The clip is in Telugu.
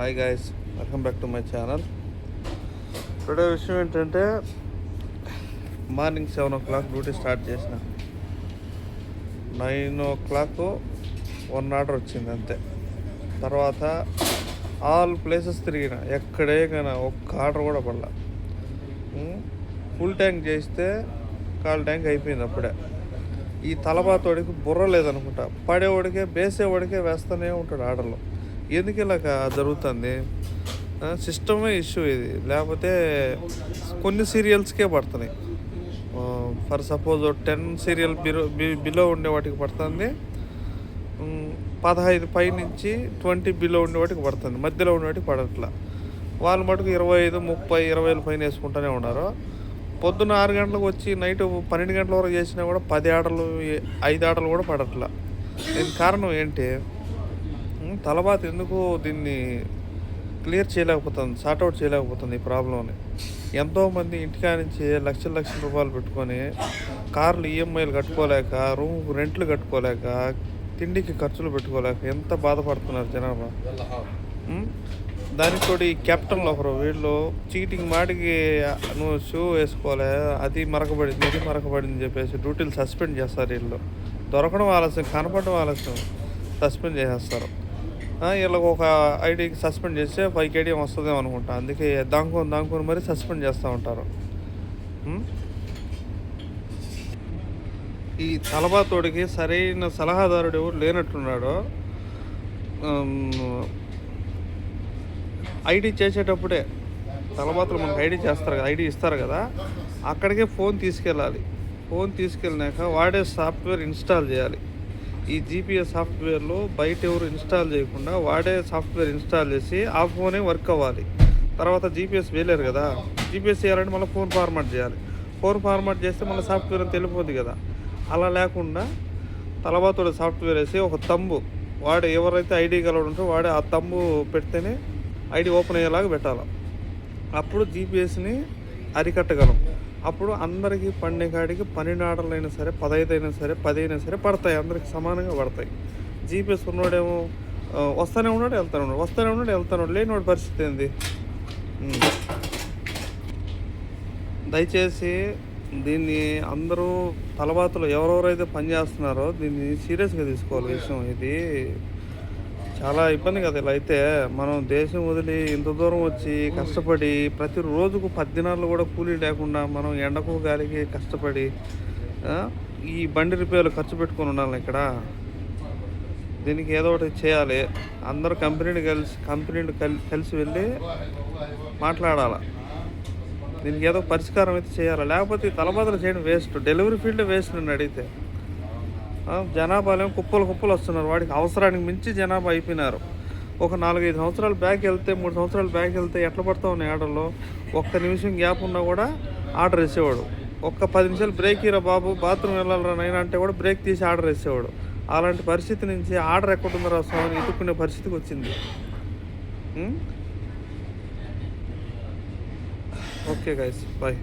Hi guys welcome back to my channel today విషయం ఏంటంటే morning seven o'clock duty start చేసిన. Nine o'clock one order వచ్చింది అంతే. తర్వాత ఆల్ ప్లేసెస్ తిరిగిన. ఎక్కడే కానీ ఒక్క ఆర్డర్ కూడా పడలా. ఫుల్ ట్యాంక్ చేస్తే కాల్ ట్యాంక్ అయిపోయింది అప్పుడే. ఈ తలబాతోడికి బుర్ర లేదనుకుంటా. పడేవాడికే బేసేవాడికే వేస్తూనే ఉంటాడు ఆర్డర్లు ఎందుకు ఇలాగ జరుగుతుంది? సిస్టమే ఇష్యూ ఇది. లేకపోతే కొన్ని సీరియల్స్కే పడుతున్నాయి. For suppose ten serial below below ఉండే వాటికి పడుతుంది. పదహైదు పై నుంచి ట్వంటీ బిలో ఉండే వాటికి పడుతుంది. మధ్యలో ఉండే వాటికి పడట్లా. వాళ్ళు మటుకు ఇరవై ఐదు ముప్పై ఇరవై పైన వేసుకుంటూనే ఉన్నారు. పొద్దున్న ఆరు గంటలకు వచ్చి నైట్ పన్నెండు గంటల వరకు చేసినా కూడా పది ఆటలు ఐదు ఆటలు కూడా పడట్లా. దీనికి కారణం ఏంటి? ఉమ్, ఎందుకు దీన్ని క్లియర్ చేయలేకపోతుంది సార్ట్అవుట్ చేయలేకపోతుంది ఈ ప్రాబ్లమ్ని. ఎంతోమంది ఇంటికా నుంచి లక్షల లక్షల రూపాయలు పెట్టుకొని కార్లు ఈఎంఐలు కట్టుకోలేక రూమ్ రెంట్లు కట్టుకోలేక తిండికి ఖర్చులు పెట్టుకోలేక ఎంత బాధపడుతున్నారు జనాభా దానికి తోడు ఈ కెప్టెన్లు ఒకరు వీళ్ళు చీటింగ్ మాటికి నువ్వు షూ వేసుకోలే అది మరకబడింది ఇది మరకబడింది చెప్పేసి డ్యూటీలు సస్పెండ్ చేస్తారు వీళ్ళు. దొరకడం ఆలస్యం కనపడడం ఆలస్యం సస్పెండ్ చేసేస్తారు. వీళ్ళకి ఒక ఐడికి సస్పెండ్ చేస్తే ఫైవ్ కేడీ వస్తుందేమో అనుకుంటా. అందుకే దాంకొని దాంకొని మరీ సస్పెండ్ చేస్తూ ఉంటారు. ఈ తలబాతోడికి సరైన సలహాదారుడు ఎవరు లేనట్టున్నాడు ఐడి చేసేటప్పుడే తలబాతులు మనకు ఐడి చేస్తారు కదా ఐడి ఇస్తారు కదా అక్కడికే ఫోన్ తీసుకెళ్ళాలి. ఫోన్ తీసుకెళ్ళినాక వాడే సాఫ్ట్వేర్ ఇన్స్టాల్ చేయాలి. ఈ జీపీఎస్ సాఫ్ట్వేర్లో బయట ఎవరు ఇన్స్టాల్ చేయకుండా వాడే సాఫ్ట్వేర్ ఇన్స్టాల్ చేసి ఆ ఫోనే వర్క్ అవ్వాలి. తర్వాత జీపీఎస్ వేయలేరు కదా. జీపీఎస్ చేయాలంటే మళ్ళీ ఫోన్ ఫార్మాట్ చేయాలి. ఫోన్ ఫార్మాట్ చేస్తే మళ్ళీ సాఫ్ట్వేర్ అని తెలిపోద్ది కదా. అలా లేకుండా తలబాతుడు సాఫ్ట్వేర్ వేసి ఒక తంబు వాడు ఎవరైతే ఐడి కలవడం ఉంటారో వాడే ఆ తంబు పెడితేనే ఐడి ఓపెన్ అయ్యేలాగా పెట్టాలి. అప్పుడు జీపీఎస్ని అరికట్టగలం. అప్పుడు అందరికీ పండే కాడికి పన్నెండు ఆర్డర్లు అయినా సరే పదహైదు అయినా సరే పది అయినా సరే పడతాయి. అందరికి సమానంగా పడతాయి. జీపీఎస్ ఉన్నోడేమో వస్తానే ఉన్నాడు వెళ్తానే ఉన్నాడు. వస్తానే ఉన్నాడు వెళ్తాను ఉన్నాడు. లేనివాడి పరిస్థితి ఏంది? దయచేసి దీన్ని అందరూ తలబాతులు ఎవరెవరైతే పనిచేస్తున్నారో దీన్ని సీరియస్గా తీసుకోవాలి విషయం ఇది. చాలా ఇబ్బంది కదా ఇలా అయితే. మనం దేశం వదిలి ఇంత దూరం వచ్చి కష్టపడి ప్రతి రోజుకు పద్దినాళ్ళు కూడా కూలీ లేకుండా మనం ఎండకు గాలికి కష్టపడి ఈ బండి రిపేర్లు ఖర్చు పెట్టుకొని ఉండాలి ఇక్కడ. దీనికి ఏదో ఒకటి చేయాలి. అందరూ కంపెనీని కలిసి కంపెనీలు కలి కలిసి వెళ్ళి మాట్లాడాలి. దీనికి ఏదో పరిష్కారం అయితే చేయాలి? లేకపోతే తలబాదలు చేయడం వేస్ట్. డెలివరీ ఫీల్డ్ వేస్ట్ నన్ను అడిగితే. జనాభాలో కుప్పలు కుప్పలు వస్తున్నారు. వాడికి అవసరానికి మించి జనాభా అయిపోయినారు. ఒక నాలుగైదు సంవత్సరాలు బ్యాక్ వెళ్తే మూడు సంవత్సరాలు బ్యాక్ వెళ్తే ఎట్లా పడతా ఉన్నాయి ఆర్డర్లో ఒక్క నిమిషం గ్యాప్ ఉన్నా కూడా ఆర్డర్ వేసేవాడు. ఒక్క పది నిమిషాలు బ్రేక్ ఇరా బాబు బాత్రూమ్ వెళ్ళాలరా నైనా అంటే కూడా బ్రేక్ తీసి ఆర్డర్ వేసేవాడు. అలాంటి పరిస్థితి నుంచి ఆర్డర్ ఎక్కడుందో స్వామిని స్వామి పరిస్థితికి వచ్చింది. Okay guys bye